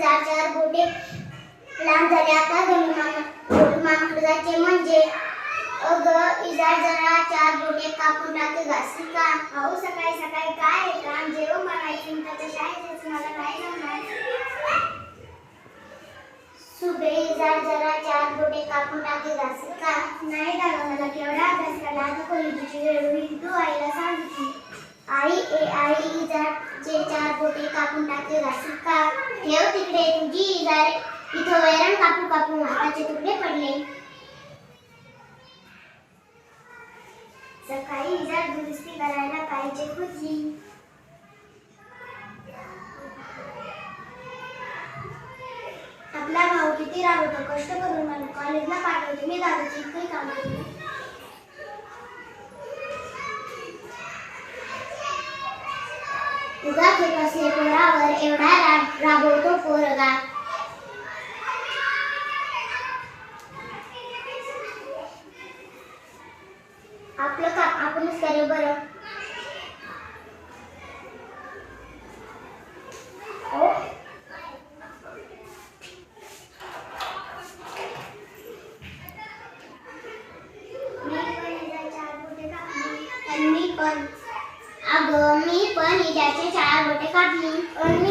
चांगलीच चार बोटे लांब झाली. आता मामाकडे जायचे म्हणजे. अग इजार जरा चार बोटे कापून टाके घासी का? अहो सकाळी सकाळी काय आहे काम? जेव्हा मला ऐकून त्याच्या शाळेतच मला काय जमणार? सुबे इजार जरा चार बोटे कापून टाके घासी का? नाही दादा मला केवढा अभ्यास करायला आता कॉलेजची वेळ होईल. तू आईला सांगितली आई ए आई इजार चे चार बोटे कापून टाके घासी का? ठेव तिकडे तुझी इजारे. इथं वैरण कापू कापू हाताचे तुकडे पडले. सकाळी इजार दुरुस्ती करायला पाहिजे होती. आपला भाऊ किती राबवतो कष्ट करून मला कॉलेजला पाठवते. मी दादाची इतकंही काम केलं उगा कसे पोरावर एवढा राब राबवतो पोरगा. आपलं काम आपणच करे बरं. हो? मी मी पण अगं मी पण त्याचे चार गोटे काढली.